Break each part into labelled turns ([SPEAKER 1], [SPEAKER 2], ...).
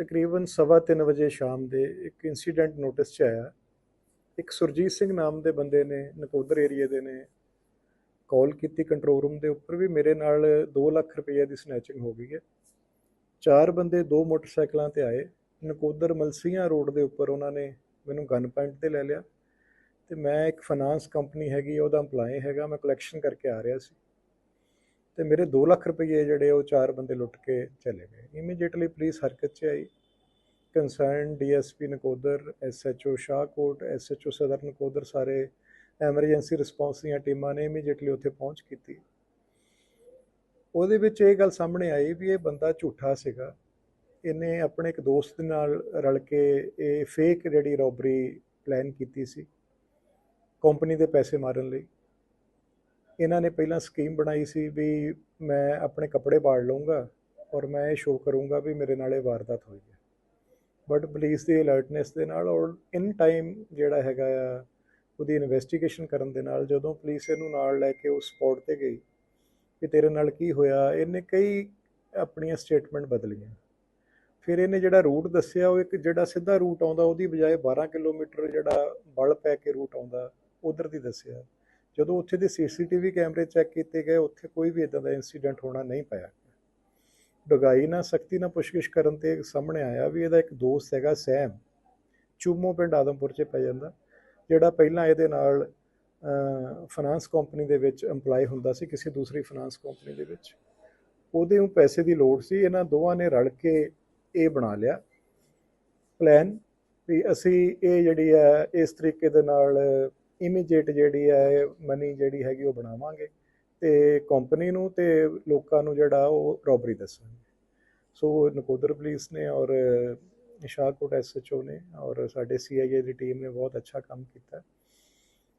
[SPEAKER 1] ਤਕਰੀਬਨ ਸਵਾ ਤਿੰਨ ਵਜੇ ਸ਼ਾਮ ਦੇ ਇੱਕ ਇਨਸੀਡੈਂਟ ਨੋਟਿਸ 'ਚ ਆਇਆ। ਇੱਕ ਸੁਰਜੀਤ ਸਿੰਘ ਨਾਮ ਦੇ ਬੰਦੇ ਨੇ, ਨਕੋਦਰ ਏਰੀਏ ਦੇ ਨੇ, ਕਾਲ ਕੀਤੀ ਕੰਟਰੋਲ ਰੂਮ ਦੇ ਉੱਪਰ ਵੀ ਮੇਰੇ ਨਾਲ 2 ਲੱਖ ਰੁਪਏ ਦੀ ਸਨੈਚਿੰਗ ਹੋ ਗਈ ਹੈ। ਚਾਰ ਬੰਦੇ ਦੋ ਮੋਟਰਸਾਈਕਲਾਂ ਤੇ ਆਏ। ਨਕੋਦਰ ਮਲਸੀਆਂ ਰੋਡ ਦੇ ਉੱਪਰ ਉਹਨਾਂ ਨੇ ਮੈਨੂੰ ਗਨ ਪੁਆਇੰਟ ਤੇ ਲੈ ਲਿਆ ਤੇ ਮੈਂ ਇੱਕ ਫਾਈਨਾਂਸ ਕੰਪਨੀ ਹੈਗੀ, ਉਹਦਾ EMPLOYE ਹੈਗਾ, ਮੈਂ ਕਲੈਕਸ਼ਨ ਕਰਕੇ ਆ ਰਿਹਾ ਸੀ। ਤੇ ਮੇਰੇ 2 ਲੱਖ ਰੁਪਏ ਜਿਹੜੇ ਉਹ ਚਾਰ ਬੰਦੇ ਲੁੱਟ ਕੇ ਚਲੇ ਗਏ। ਇਮੀਡੀਏਟਲੀ ਪੁਲਿਸ ਹਰਕਤ 'ਚ ਆਈ। Concern DSP Nakodar SHO Shahkot SHO ਸਦਰ ਨਕੋਦਰ ਸਾਰੇ ਐਮਰਜੈਂਸੀ ਰਿਸਪੌਂਸ ਦੀਆਂ ਟੀਮਾਂ ਨੇ ਇਮੀਡੀਏਟਲੀ ਉੱਥੇ ਪਹੁੰਚ ਕੀਤੀ। ਉਹਦੇ ਵਿੱਚ ਇਹ ਗੱਲ ਸਾਹਮਣੇ ਆਈ ਵੀ ਇਹ ਬੰਦਾ ਝੂਠਾ ਸੀਗਾ। ਇਹਨੇ ਆਪਣੇ ਇੱਕ ਦੋਸਤ ਦੇ ਨਾਲ ਰਲ ਕੇ ਇਹ ਫੇਕ ਜਿਹੜੀ ਰੋਬਰੀ ਪਲਾਨ ਕੀਤੀ ਸੀ। ਕੰਪਨੀ ਦੇ ਪੈਸੇ ਮਾਰਨ ਲਈ। ਇਹਨਾਂ ਨੇ ਪਹਿਲਾਂ ਸਕੀਮ ਬਣਾਈ ਸੀ ਵੀ ਮੈਂ ਆਪਣੇ ਕੱਪੜੇ ਪਾੜ ਲਵਾਂਗਾ ਔਰ ਮੈਂ ਇਹ ਸ਼ੋਅ ਕਰੂੰਗਾ ਵੀ ਮੇਰੇ ਨਾਲ ਇਹ ਵਾਰਦਾਤ ਹੋਈ ਹੈ। ਬਟ ਪੁਲਿਸ ਦੀ ਅਲਰਟਨੈਸ ਦੇ ਨਾਲ ਔਰ ਇਨ ਟਾਈਮ ਜਿਹੜਾ ਹੈਗਾ ਆ, ਉਹਦੀ ਇਨਵੈਸਟੀਗੇਸ਼ਨ ਕਰਨ ਦੇ ਨਾਲ ਜਦੋਂ ਪੁਲਿਸ ਇਹਨੂੰ ਨਾਲ ਲੈ ਕੇ ਉਸ ਸਪੌਟ ਤੇ ਗਈ ਕਿ ਤੇਰੇ ਨਾਲ ਕੀ ਹੋਇਆ, ਇਹਨੇ ਕਈ ਆਪਣੀਆਂ ਸਟੇਟਮੈਂਟ ਬਦਲੀਆਂ। ਫਿਰ ਇਹਨੇ ਜਿਹੜਾ ਰੂਟ ਦੱਸਿਆ, ਉਹ ਇੱਕ ਜਿਹੜਾ ਸਿੱਧਾ ਰੂਟ ਆਉਂਦਾ, ਉਹਦੀ ਬਜਾਏ 12 ਕਿਲੋਮੀਟਰ ਜਿਹੜਾ ਬਲ ਪੈ ਕੇ ਰੂਟ ਆਉਂਦਾ, ਉਧਰ ਦੀ ਦੱਸਿਆ। ਜਦੋਂ ਉੱਥੇ ਦੇ ਸੀਸੀਟੀਵੀ ਕੈਮਰੇ ਚੈੱਕ ਕੀਤੇ ਗਏ, ਉੱਥੇ ਕੋਈ ਵੀ ਇਦਾਂ ਦਾ ਇਨਸੀਡੈਂਟ ਹੋਣਾ ਨਹੀਂ ਪਾਇਆ ਡਗਾਈ ਨਾਲ ਸਖਤੀ ਨਾਲ ਪੁੱਛਗਿੱਛ ਕਰਨ ਤੇ ਸਾਹਮਣੇ ਆਇਆ ਵੀ ਇਹਦਾ ਇੱਕ ਦੋਸਤ ਹੈਗਾ, ਸੈਮ। ਚੂਮੋ ਪਿੰਡ ਆਦਮਪੁਰ 'ਚ ਪੈ ਜਾਂਦਾ, ਜਿਹੜਾ ਪਹਿਲਾਂ ਇਹਦੇ ਨਾਲ ਫਾਈਨਾਂਸ ਕੰਪਨੀ ਦੇ ਵਿੱਚ EMPLOYE ਹੁੰਦਾ ਸੀ, ਕਿਸੇ ਦੂਸਰੀ ਫਾਈਨਾਂਸ ਕੰਪਨੀ ਦੇ ਵਿੱਚ। ਉਹਦੇ ਨੂੰ ਪੈਸੇ ਦੀ ਲੋੜ ਸੀ, ਇਹਨਾਂ ਦੋਵਾਂ ਨੇ ਰਲ ਕੇ ਇਹ ਬਣਾ ਲਿਆ। ਪਲਾਨ ਵੀ ਅਸੀਂ ਇਹ ਜਿਹੜੀ ਹੈ, ਇਸ ਤਰੀਕੇ ਦੇ ਨਾਲ ਇਮੀਡੀਏਟ ਜਿਹੜੀ ਹੈ, ਮਨੀ ਜਿਹੜੀ ਹੈਗੀ ਉਹ ਬਣਾਵਾਂਗੇ ਤੇ ਕੰਪਨੀ ਨੂੰ ਤੇ ਲੋਕਾਂ ਨੂੰ ਜਿਹੜਾ ਉਹ ਰੋਬਰੀ ਦੱਸਾਂਗੇ ਸੋ ਨਕੋਦਰ ਪੁਲਿਸ ਨੇ ਔਰ ਨਿਸ਼ਾਕੋਟ ਐਸਐਚਓ ਨੇ ਔਰ ਸਾਡੇ ਸੀਆਈਏ ਦੀ ਟੀਮ ਨੇ ਬਹੁਤ ਅੱਛਾ ਕੰਮ ਕੀਤਾ।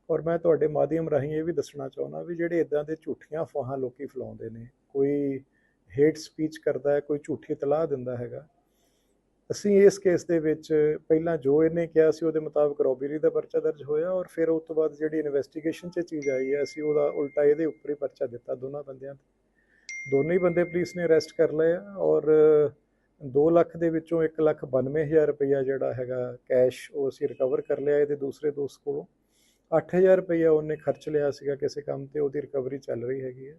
[SPEAKER 1] ਔਰ ਮੈਂ ਤੁਹਾਡੇ ਮਾਧਿਅਮ ਰਾਹੀਂ ਇਹ ਵੀ ਦੱਸਣਾ ਚਾਹੁੰਦਾ ਵੀ ਜਿਹੜੇ ਇਦਾਂ ਦੇ ਝੂਠੀਆਂ ਫਵਾਹਾਂ ਲੋਕੀ ਫੈਲਾਉਂਦੇ ਨੇ, ਕੋਈ ਹੇਟ ਸਪੀਚ ਕਰਦਾ ਹੈ, ਕੋਈ ਝੂਠੀ ਤਲਾਹ ਦਿੰਦਾ ਹੈਗਾ ਅਸੀਂ ਇਸ ਕੇਸ ਦੇ ਵਿੱਚ ਪਹਿਲਾਂ ਜੋ ਇਹਨੇ ਕਿਹਾ ਸੀ ਉਹਦੇ ਮੁਤਾਬਕ ਰੋਬਰੀ ਦਾ ਪਰਚਾ ਦਰਜ ਹੋਇਆ ਔਰ ਫਿਰ ਉਸ ਤੋਂ ਬਾਅਦ ਜਿਹੜੀ ਇਨਵੈਸਟੀਗੇਸ਼ਨ 'ਚ ਚੀਜ਼ ਆਈ ਹੈ, ਅਸੀਂ ਉਹਦਾ ਉਲਟਾ ਇਹਦੇ ਉੱਪਰ ਹੀ ਪਰਚਾ ਦਿੱਤਾ ਦੋਨਾਂ ਬੰਦਿਆਂ ਤੇ। ਦੋਨੇ ਹੀ ਬੰਦੇ ਪੁਲਿਸ ਨੇ ਅਰੈਸਟ ਕਰ ਲਏ ਔਰ 2 ਲੱਖ ਦੇ ਵਿੱਚੋਂ 1 ਲੱਖ 92000 ਰੁਪਇਆ ਜਿਹੜਾ ਹੈਗਾ ਕੈਸ਼ ਉਹ ਅਸੀਂ ਰਿਕਵਰ ਕਰ ਲਿਆ ਇਹਦੇ ਦੂਸਰੇ ਦੋਸਤ ਕੋਲੋਂ। 8000 ਰੁਪਇਆ ਉਹਨੇ ਖਰਚ ਲਿਆ ਸੀਗਾ ਕਿਸੇ ਕੰਮ ਤੇ, ਉਹਦੀ ਰਿਕਵਰੀ ਚੱਲ ਰਹੀ ਹੈਗੀ ਹੈ।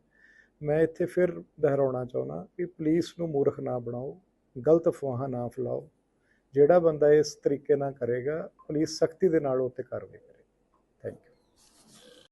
[SPEAKER 1] ਮੈਂ ਇੱਥੇ ਫਿਰ ਦੁਹਰਾਉਣਾ ਚਾਹੁੰਦਾ ਕਿ ਪੁਲਿਸ ਨੂੰ ਮੂਰਖ ਨਾ ਬਣਾਓ। ਗਲਤ ਅਫਵਾਹਾਂ ਨਾ ਫੈਲਾਓ। ਜਿਹੜਾ ਬੰਦਾ ਇਸ ਤਰੀਕੇ ਨਾਲ ਕਰੇਗਾ, ਪੁਲਿਸ ਸਖਤੀ ਦੇ ਨਾਲ ਉਹ ਤੇ ਕਾਰਵਾਈ ਕਰੇ